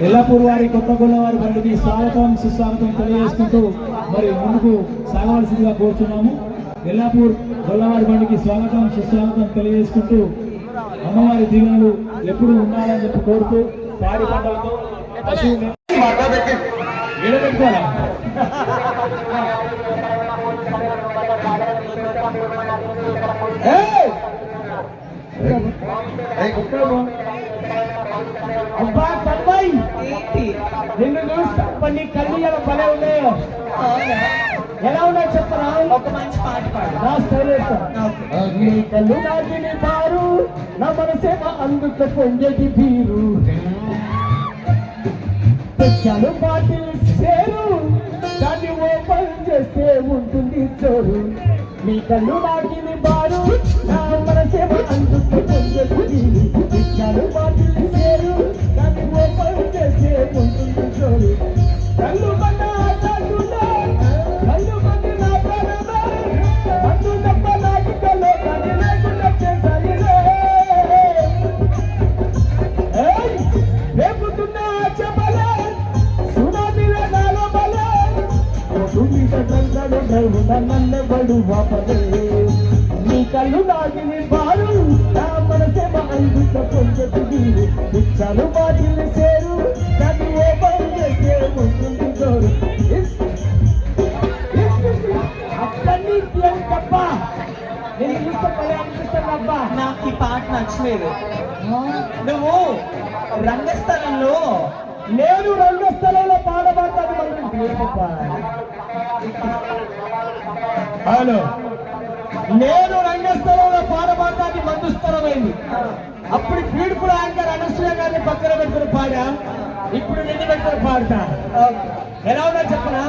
ఎల్లపూర్ వారి కొత్త వారి బండికి స్వాగతం సుస్వాగతం తెలియజేసుకుంటూ మరి ముందుకు సాగవలసిందిగా కోరుతున్నాము ఎల్లాపూర్ గొల్లవారి బండికి స్వాగతం సుస్వాగతం తెలియజేసుకుంటూ అమ్మవారి దీవెనలు ఎప్పుడు ఉండాలని చెప్పి కోరుతూ పాడి పంటలతో పశువులు అబ్బా! నిన్ను చూస్తా నీ కళ్ళు ఎలా భలే ఉన్నాయో? ఎలా ఉన్నాయో చెప్పరా ఒక మంచి పాట పాడు. నా స్టైల్ వేస్తా. నీ కళ్ళు నాటిని పారు నా మనసేమ అందుకు పొంగేటి బీరు తెచ్చాను బాటిల్ సేరు దాన్ని ఓపెన్ చేస్తే ఉంటుంది చోరు. మీ కళ్ళు నాటిని బారు నా మనసేమ అందుకు పొంగేటి బీరు తెచ్చాను బాటిల్ ఓపెన్ చేస్తే ఉంటుంది నాకు ఈ పాట నచ్చలేదు. నువ్వు రంగస్థలంలో నేను రంగస్థలంలో పాడబడతాను హలో. నేను రంగస్థలంలో పాడబడ్డాన్ని మందుస్థలమైంది అప్పుడు పీడుపుల యాంకర్ అనసూయ గారిని పక్కన పెట్టుకుని పాడా? ఇప్పుడు నిన్ను పెట్టుకుని పాడతా. ఎలా ఉన్నా చెప్పనా?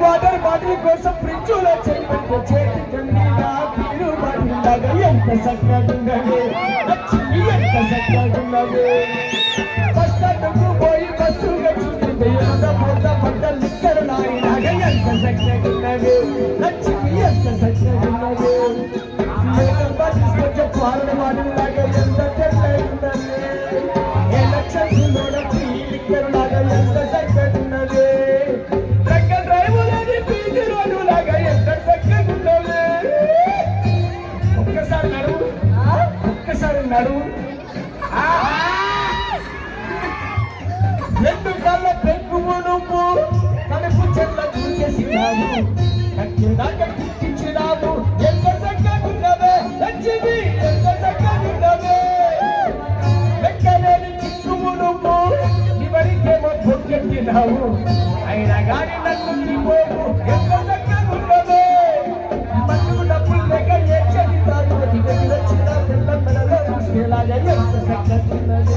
వాటర్ బాటిల్ కోసం ఫ్రిడ్జ్లో చేతి ఎంత చక్కగున్నది నచ్చింది ఎంత చక్కగున్నది బస్ స్టాండ్కు పోయి బస్సు చూస్తుంటే ఎంత పొద్ద పడ్డ లిక్కరు నాయిలాగా ఎంత చక్కగున్నది నచ్చింది ఎంత చక్కగున్నది మేకప్ తీసుకొచ్చే పారణ బాటిల్లాగా ఎంత తెల్లగున్నది ఏ లక్షలు లిక్కరు లాగా ఎంత అయినా గాని నన్ను నీపోవు ఎంత చక్కగున్నవే మన్ను డబ్బులు వచ్చిన పిల్ల మెడలో చూసేలాగా ఎంత చక్కగున్నది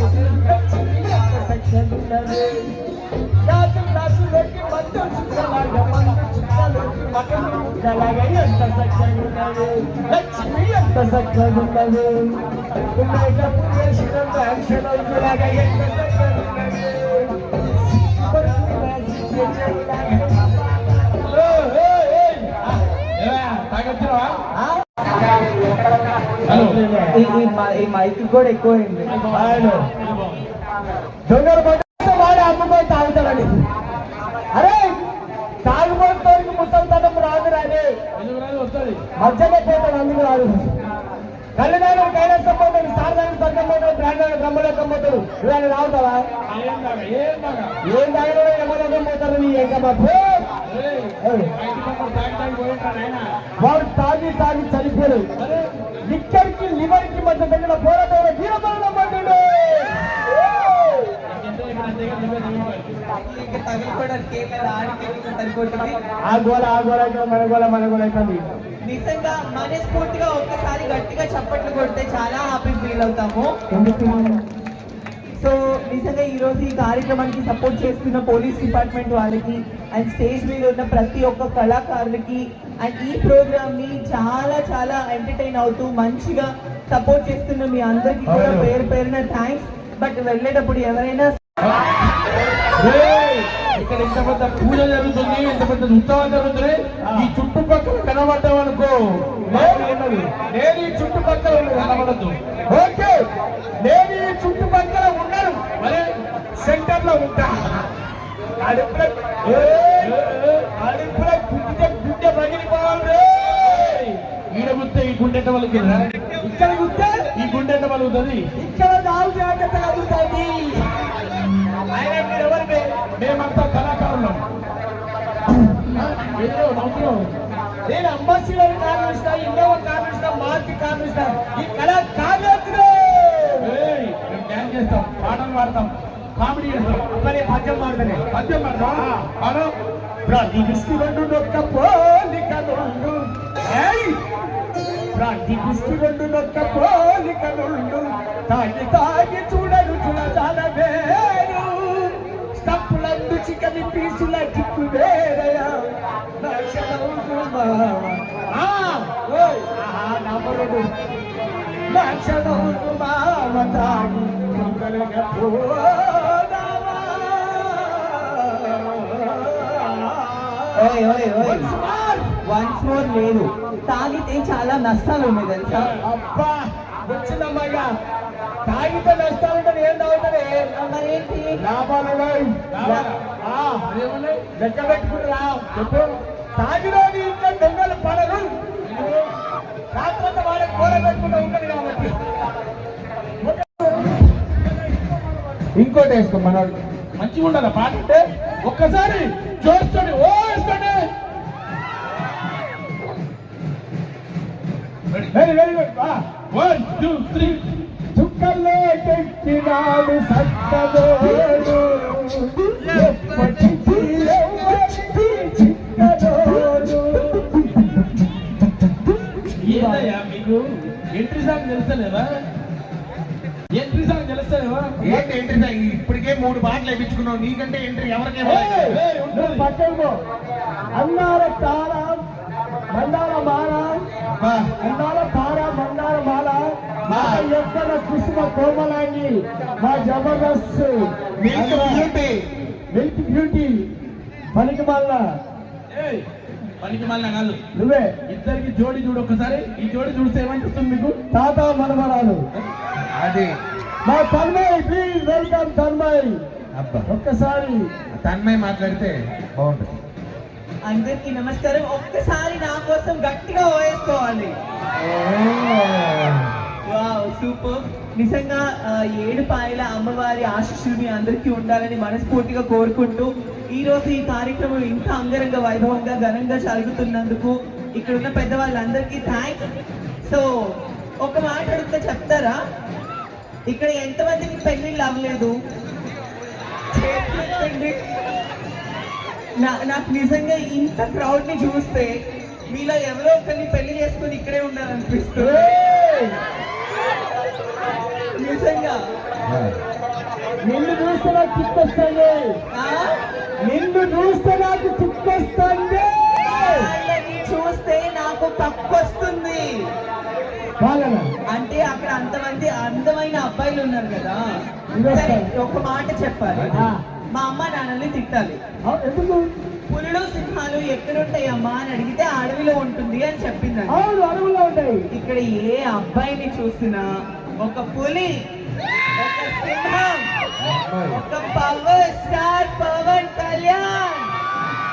ఎంత చక్కగున్నది రాజు రాజులోకి మందు చుక్కలాగా మందు చుక్కలోకి చుక్కలాగా ఎంత చక్కగున్నది లక్ష్మి ఎంత చక్కగున్నది మేకప్ ఎంత చక్కగున్నది ఈ- మైక్ కూడా ఎక్కువైంది దొంగలు పడితే వాడు అమ్ముకొని తాగుతాడని అరే తాగుబోతుడికి ముసల్తనం రాదు రాని మధ్యలో పోతాడు అందుకు రాదు కళ్ళదాను కైలాసం పోతాడు సారదాని స్వర్గం పోతాడు బ్రాండ్ బ్రహ్మలో కమ్మతాడు ఇవాళ రావుతావా ఏం తాగినా ఎమ్మలో పోతారు నీ ఎంకమ్మా. వాడు తాగి తాగి చనిపోయాడు లిక్కర్కి లివర్కి మధ్య తగిన పోరాటం వీరమరణం సరిపోతుంది ఆ గోల ఆ గోల మన గోల మన గోల అవుతుంది నిజంగా మనస్ఫూర్తిగా ఒక్కసారి గట్టిగా చప్పట్లు కొడితే చాలా హ్యాపీ ఫీల్ అవుతాము. సో నిజంగా ఈ రోజు ఈ కార్యక్రమానికి సపోర్ట్ చేస్తున్న పోలీస్ డిపార్ట్మెంట్ వాళ్ళకి అండ్ స్టేజ్ మీద ఉన్న ప్రతి ఒక్క కళాకారులకి అండ్ ఈ ప్రోగ్రామ్ని చాలా చాలా ఎంటర్టైన్ అవుతూ మంచిగా సపోర్ట్ చేస్తున్న మీ అందరికీ కూడా. పేరు పేరున థ్యాంక్స్ బట్ వెళ్ళేటప్పుడు ఎవరైనా! ఇక్కడ ఇంత పెద్ద పూజ జరుగుతుంది ఇంత పెద్ద ఉత్సవం జరుగుతుంది. ఈ చుట్టుపక్కల కనబడ్డావు అనుకో. నేను ఈ చుట్టుపక్కల కనబడద్దు. ఓకే. నేను ఈ చుట్టుపక్కల ఉన్నాను మరి సెంటర్ కడుపులో ఉంటా కడుపులో ఏ, ఈడ గుస్తే ఈ గుండె ఎట్ట పలుకుతుందా? ఇక్కడ ఈ గుండె ఎట్ట పలుకుతుంది ఇక్కడ నాలుగు జాగ్రత్త కదులుతుంది? మేమంతా కళాకారులం. ఏదో నవ్వుతున్నావు. నేను అంబాసిడర్ కారణిస్తా ఇన్నోవా కారణిస్తా మార్కి కారణిస్తా ఈ కళ కావ్యాత్రు ఏయ్, మేము డ్యాన్స్ చేస్తాం పాటలు పాడతాం కామెడీ చేస్తాం. మరి పద్యం మారుతానే పద్యం పాడతాం. పాడు ప్రాంతి దృష్టి రెండు నొక్క పోలిక ప్రాంతి దృష్టి రెండు నొక్క పోలిక నుండు తాగి తాగి చూడరు చాలా వేరు. స్టప్పులందు చికని పీసుల చిక్కు వేరయా. తాగి. ఓయ్ ఓయ్ ఓయ్. వన్స్ మోర్ లేదు. తాగితే చాలా నష్టాలు ఉన్నాయి తెలుసా? అబ్బా వచ్చిందమ్మయ్యా. తాగితే నష్టాలుంటే ఏం తాగుతుంది మరేంటి? లాభాలు లెక్క పెట్టుకుంటురా. చెప్పు. తాగిరోని ఇంట్లో దొంగలు పడరు. రాత్రంతా వాళ్ళ కూర పెట్టుకుంటూ ఉంటుంది కాబట్టి. ఇంకోటి వేసుకో మనోడు మంచిగా ఉండాలి పాట ఒక్కసారి చూస్తుంది ఓ వేసుకోండి. Very very good one two three చుక్కలే పెట్టినాడు సక్కదోడు ఎప్పటికీ ఎవరికి చిక్కదోడు ఏందయ్యా మీకు? ఎంట్రీ సాంగ్ తెలుస్తలేవా ఎంట్రీ సాంగ్ తెలుస్తలేవా ఏంటి ఎంట్రీ సార్ ఇప్పటికే మూడు బాటలు వేయించుకున్నావు నీకంటే ఎంట్రీ ఎవరికే ఏయ్, ఏయ్, నువ్వు ఉంటుంది. పక్కకు పో. అన్నార తార మందార మాల అన్నార తార మందార మాల మా ఎక్కడ కుసుమ కోమలాంగి మా జబర్దస్త్. బ్యూటీ మిల్క్ బ్యూటీ పనికి ఏయ్, పనికి మళ్ళీ కాదు నువ్వే. ఇద్దరికి జోడి చూడు ఒక్కసారి. ఈ జోడి చూస్తే ఏమనిపిస్తుంది మీకు? తాత మనమరాలు అది. మా తన్మయ్ ప్లీజ్ వెల్కమ్ తన్మయ్. అబ్బా. ఒక్కసారి. తన్మయ్ మాట్లాడితే బాగుంటుంది. అందరికి నమస్కారం. ఒక్కసారి నా కోసం గట్టిగా ఓయేసుకోవాలి. Wow super. నిజంగా ఏడు పాయల అమ్మవారి ఆశీస్సులు మీ అందరికీ ఉండాలని మనస్ఫూర్తిగా కోరుకుంటూ ఈ రోజు ఈ కార్యక్రమం ఇంకా అంగరంగ వైభవంగా ఘనంగా జరుగుతున్నందుకు ఇక్కడ ఉన్న పెద్దవాళ్ళందరికీ థ్యాంక్స్ సో ఒక మాట అడిగితే చెప్తారా? ఇక్కడ ఎంతమందికి పెళ్ళిళ్ళు అవ్వలేదు? నాకు నిజంగా ఇంత క్రౌడ్ని చూస్తే మీలో ఎవరో ఒకరిని పెళ్ళి చేసుకొని ఇక్కడే ఉండాలనిపిస్తుంది! నిజంగా నిన్ను చూస్తే నాకు చిక్కొస్తుంది ఆ? నిన్ను చూస్తే నాకు చిక్కొస్తుంది చూస్తే నాకు బాలనా అంటే అక్కడ అంతమంది అందమైన అబ్బాయిలు ఉన్నారు కదా. ఒక మాట చెప్పాలి. మా అమ్మ నాన్నల్ని తిట్టాలి. ఎందుకు? పులులు సింహాలు ఎక్కడుంటాయి అమ్మా అని అడిగితే అడవిలో ఉంటుంది అని చెప్పింది అవును అడవుల్లో ఉంటాయి. ఇక్కడ ఏ అబ్బాయిని చూసినా ఒక పులి ఒక సింహం ఒక పవర్ స్టార్ పవన్ కళ్యాణ్.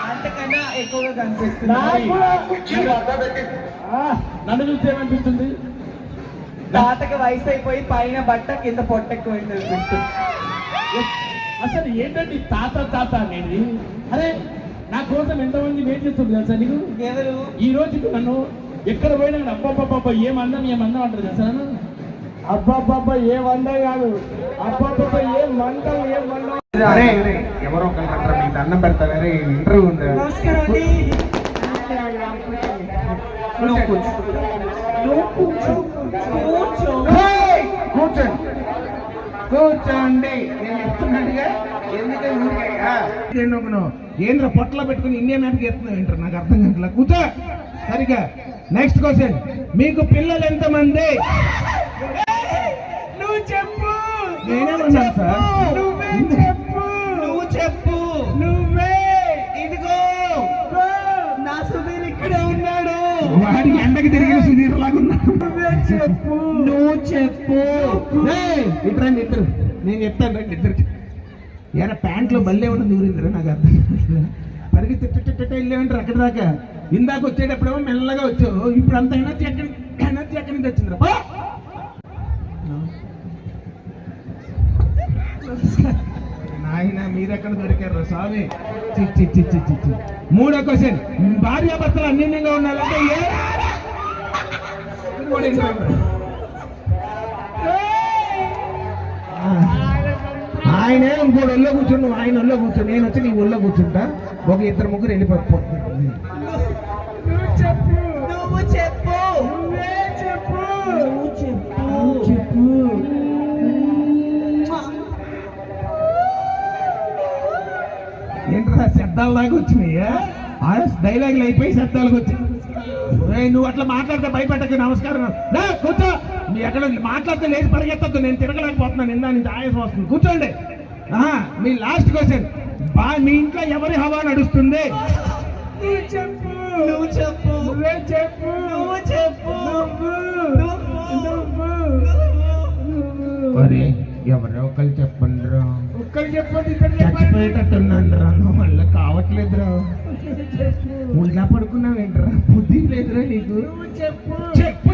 అంతకన్నా ఎక్కువగా కనిపిస్తుంది. నన్ను చూస్తే ఏమనిపిస్తుంది? తాతకి వయసు అయిపోయి పైన బట్ట కింద పొట్టెక్కువైంది అనిపిస్తుంది అసలు ఏంటంటే ఈ తాత తాత అనేది? అరే నా కోసం ఎంతమంది వెయిట్ చేస్తుంది తెలుసా నీకు? ఈ రోజుకి నన్ను ఎక్కడ పోయినా కానీ అబ్బబ్బబ్బబ్బ ఏం అందం ఏం అందం అంటారు తెలుసా నన్ను? అబ్బబ్బబ్బ ఏ వంద కాదు. అబ్బబ్బబ్బ ఏ మంటలు ఏ అరే ఎవరో ఒకరు అంటారు మీకు దండం పెడతారే ఇంటర్వ్యూ ఉంది? కూర్చోండి. నేను చెప్తున్నాడుగా ఎందుకంటే ఊరికే ఎందుకును ఏంద్ర పొట్టలో పెట్టుకుని ఇండియా మ్యాప్కి ఎత్తున్నావు ఏంటారు? నాకు అర్థం కావట్లేదు కూర్చో. సరిగా. నెక్స్ట్ క్వశ్చన్ మీకు పిల్లలు ఎంతమంది? నువ్వు చెప్పు. నేనేమన్నాను సార్? నువ్వే చెప్పు. నువ్వు చెప్పు. నువ్వే. ఇదిగో. నా సుధీర్ ఇక్కడే ఉన్నాడు. వాడికి ఎండకి తిరిగిన సుధీర్ లాగా చెప్పు. నువ్వు చెప్పు. ఇద్దరండి ఇద్దరు నేను చెప్తాను రండి ఇద్దరు ఎరా ప్యాంట్లో బల్లే ఉన్నది ఊరిందిరా నాకు అర్థం. పరిగెత్తి తిట్ట వెళ్ళేమంటారు అక్కడి దాకా. ఇందాక వచ్చేటప్పుడేమో మెల్లగా వచ్చావు. ఇప్పుడు అంత ఎనర్జీ ఎక్కడి ఎనర్జీ ఎక్కడి నుంచి వచ్చిందిరా! నాయన మీరెక్కడ దొరికారు స్వామి? చి, చి, చి, చి, చి, చి. మూడో క్వశ్చన్ భార్యాభర్తలు అన్యోన్యంగా ఉండాలంటే ఏ. ఆయనే ఇంకోటి ఒళ్ళో కూర్చొని నువ్వు ఆయన ఒళ్ళో కూర్చొని నేను వచ్చి నీ ఒళ్ళో కూర్చుంటా. ఒక ఇద్దరు ముగ్గురు వెళ్ళిపోతుంది నువ్వు చెప్పు నువ్వు చెప్పు. నువ్వు చెప్పు. ఏంట్రా శబ్దాల దాకా వచ్చినాయా? డైలాగులు అయిపోయి శబ్దాలకు వచ్చాయి ఏయ్, నువ్వు అట్లా మాట్లాడితే భయపెట్టకు నమస్కారం. రా, కూర్చో. మీ ఎక్కడ మాట్లాడితే లేచి పరిగెత్తద్దు. నేను తిరగలేకపోతున్నాను ఇందా నుంచి ఆయాసం వస్తుంది. కూర్చోండి. ఆహా, మీ లాస్ట్ క్వశ్చన్ బా మీ ఇంట్లో ఎవరి హవా నడుస్తుంది? నువ్వు చెప్పు. నువ్వు చెప్పు. నువ్వే చెప్పు. నువ్వు చెప్పు. మరి ఎవరో ఒకరు చెప్పండి రా ఒక్కరు చెప్పండి చచ్చిపోయేటట్టున్నాను రా. నువ్వు మళ్ళీ కావట్లేదురా ఉల్లా పడుకున్నావేంట్రా? బుద్ధి లేదురా నీకు. చెప్పు. చెప్పు.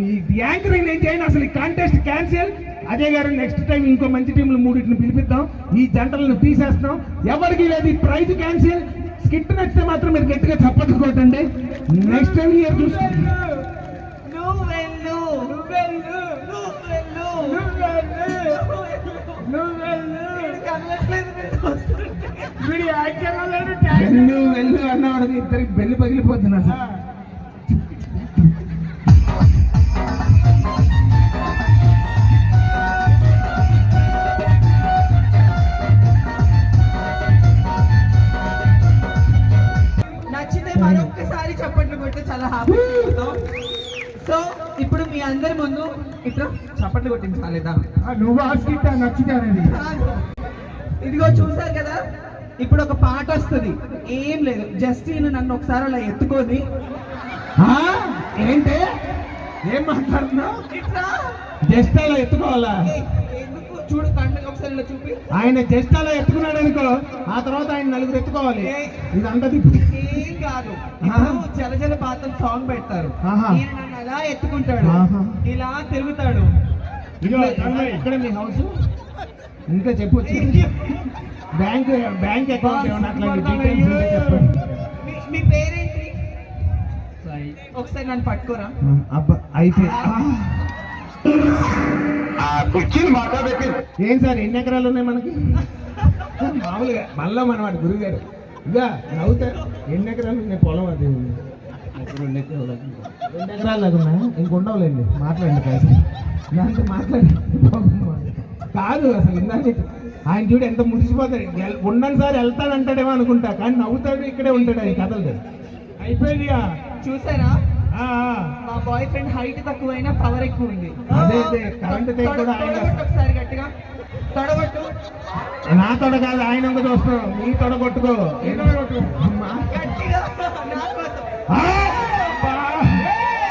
ఈ యాంకరింగ్ నేను చేయను అసలు. ఈ కాంటెస్ట్ క్యాన్సిల్ అజయ్ గారు నెక్స్ట్ టైం ఇంకో మంచి టీంలు మూడింటిని పిలిపిద్దాం. ఈ జంటలను తీసేస్తున్నాం. ఎవరికి లేదు. ఈ ప్రైజ్ క్యాన్సిల్ స్కిట్ నచ్చితే మాత్రం మీరు గట్టిగా చప్పట్లు కొట్టండి. నెక్స్ట్ టైం ఇయర్ చూసుకోండి. వాళ్ళు వెళ్ళు అన్నవాడికి ఇద్దరికి బెల్లి పగిలిపోతుంది అసలు నచ్చితే మరొక్కసారి చప్పట్లు కొడితే చాలా హ్యాపీ సో ఇప్పుడు మీ అందరి ముందు ఇట్లా చప్పట్లు కొట్టించాలేదా నువ్వు నచ్చితే అనేది. ఇదిగో చూసారు కదా? ఇప్పుడు ఒక పాట వస్తుంది. ఏం లేదు. జస్టిన్ నన్ను ఒకసారి అలా ఎత్తుకొని? ఏంటి? ఏం మాట్లాడుతున్నావు? ఇట్లా? జస్ట్ అలా ఎత్తుకోవాలా? చూడు కండకి ఒకసారి ఇలా చూపి. ఆయన జస్ట్ అలా ఎత్తుకున్నాడు అనుకో ఆ తర్వాత ఆయన నలుగురు ఎత్తుకోవాలి. ఇదంతా ఏం కాదు. ఆహా. ఇప్పుడు జల జల పాత్ర సాంగ్ పెడతారు. ఈయన నన్ను అలా ఎత్తుకుంటాడు. ఇలా తిరుగుతాడు. ఎక్కడ మీ హౌస్ ఇంకా చెప్పొచ్చు బ్యాంక్ బ్యాంక్ అకౌంట్ ఏమన్నా అట్లాంటి డీటెయిల్స్ ఉంటే చెప్పండి. మీ- పేరేంటి? ఒకసారి నన్ను పట్టుకోరా. అబ్బా అయిపోయి ఏం సార్ ఎన్ని ఎకరాలు ఉన్నాయి మనకి? మామూలుగా మళ్ళా మన వాడి గురువు గారు ఇక నవ్వుతారు ఎన్ని ఎకరాలు ఉన్నాయి? పొలం అది రెండు ఎకరాలు దాకా ఉన్నా ఇంకొండవులేండి మాట్లాడండి కాదు దాంతో మాట్లాడి కాదు అసలు ఇందాక ఆయన చూడు ఎంత మురిసిపోతాడు. ఉన్నని సార్ వెళ్తాడంటాడేమో అనుకుంటా కానీ నవ్వుతాడు ఇక్కడే ఉంటాడు ఆయన కథలు అయిపోయిందిగా? చూసారా. మా బాయ్ ఫ్రెండ్ హైట్ తక్కువైనా పవర్ ఎక్కువ ఉంది. ఒకసారి గట్టిగా. తొడగొట్టు. నా తొడ కాదు ఆయన ఒక చూస్తున్నాం నీ తొడ కొట్టుకో. అమ్మా. గట్టిగా. నా కోసం. ఆ! అబ్బా.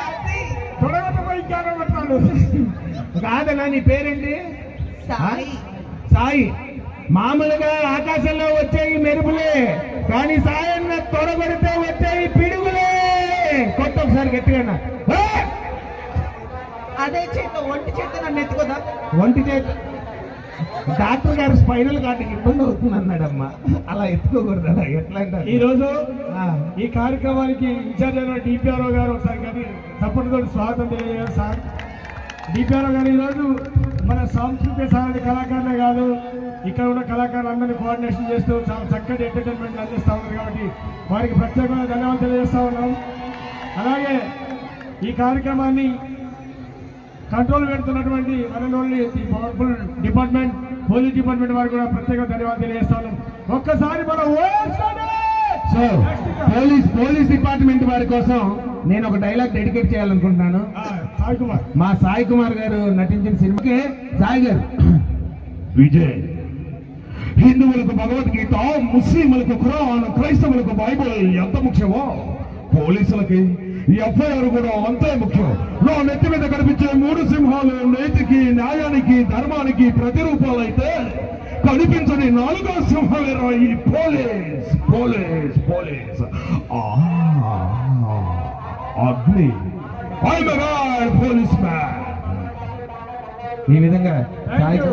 అది. తొడగొట్టబోయి ఇంకేమో కొడతాడు. కాదన్నా నీ పేరేంటి? సాయి. సాయి మామూలుగా ఆకాశంలో వచ్చేవి మెరుపులే కానీ సాయన్న తొడగొడితే వచ్చేవి పిడుగులే. కొత్త ఒకసారి గట్టిగా! అదే చేత ఒంటి చేత నన్ను ఎత్తుకోదా? ఒంటి చేతి. డాక్టర్ గారు స్పైనల్ కార్డుకి ఇబ్బంది అవుతుంది అన్నాడమ్మా. అలా ఎత్తుకోకూడదు అలా ఎట్లా అంటారు ఈ రోజు. ఈ కార్యక్రమానికి ఇన్ఛార్జ్ అయిన డిపిఆర్ఓ గారు ఒకసారి కానీ తప్పటితో స్వాగతం తెలియజేయాలి సార్. డిపిఆర్ఓ గారు ఈరోజు మన సాంస్కృతిక సారథి కళాకారులే కాదు ఇక్కడ ఉన్న కళాకారులందరినీ కోఆర్డినేషన్ చేస్తూ చాలా చక్కటి ఎంటర్టైన్మెంట్ అందిస్తూ ఉన్నారు కాబట్టి వారికి ప్రత్యేకమైన ధన్యవాదాలు తెలియజేస్తా ఉన్నాం. అలాగే ఈ కార్యక్రమాన్ని కంట్రోల్ పెడుతున్నటువంటి the powerful department police department వారికి కూడా ప్రత్యేక ధన్యవాదాలు తెలియజేస్తాను ఒక్కసారి మన సో పోలీస్ పోలీస్ డిపార్ట్మెంట్ వారి కోసం నేను ఒక డైలాగ్ డెడికేట్ చేయాలనుకుంటున్నాను. సాయి కుమార్. మా సాయి కుమార్ గారు నటించిన సినిమాకి సాయి గారు. విజయ్ హిందువులకు భగవద్గీత ముస్లింలకు ఖురాన్ క్రైస్తవులకు బైబిల్ ఎంత ముఖ్యమో? పోలీసులకి ఎఫ్ఐఆర్ కూడా అంతే ముఖ్యం. నా నెత్తి మీద కనిపించే మూడు సింహాలు నీతికి న్యాయానికి ధర్మానికి ప్రతిరూపాలైతే కనిపించని నాలుగో ఈ పోలీస్ పోలీస్ పోలీస్. ఆ, అగ్ని ఐ పోలీస్ మ్యాన్ ఈ విధంగా Thank you.